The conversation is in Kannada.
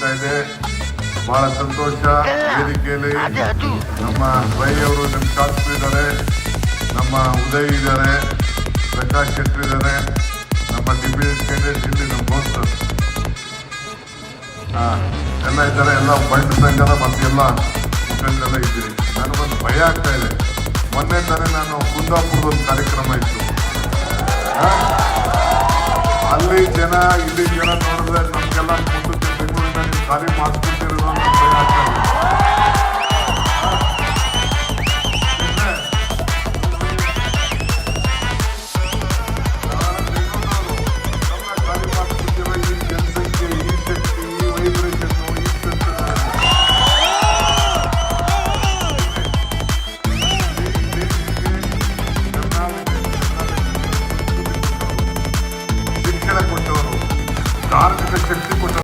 ನಡೀತಾ ಇದೆ. ಬಹಳ ಸಂತೋಷ. ವೇದಿಕೆಯಲ್ಲಿ ನಮ್ಮ ರೈ ಅವರು ನಮ್ಮ ಶಾಸ್ತ್ರ ಇದ್ದಾರೆ ನಮ್ಮ ಉದಯ್ ಇದ್ದಾರೆ. ಪ್ರಕಾಶ್ ಶೆಟ್ಟಿ ಇದ್ದಾರೆ. ನಮ್ಮ ಡಿಪ್ಯೂಟಿ ಇಲ್ಲಿ ನಮ್ಮ ಹಾ, ಎಲ್ಲ ಇದ್ದಾರೆ. ಎಲ್ಲ ಬಂಡ್ ಸಂಘದ ಮತ್ತೆಲ್ಲ ಮುಖಂಡೆಲ್ಲ ಇದ್ದೀರಿ. ನನಗೊಂದು ಭಯ ಆಗ್ತಾ ಇದೆ. ಮೊನ್ನೆ ತಾನೇ ನಾನು ಕುಂದಾಪುರದ ಒಂದು ಕಾರ್ಯಕ್ರಮ ಇತ್ತು. ಅಲ್ಲಿ ಜನ ಇಲ್ಲಿ ಜನ ನೋಡಿದ್ರೆ ನಮ್ಗೆಲ್ಲ Habe mal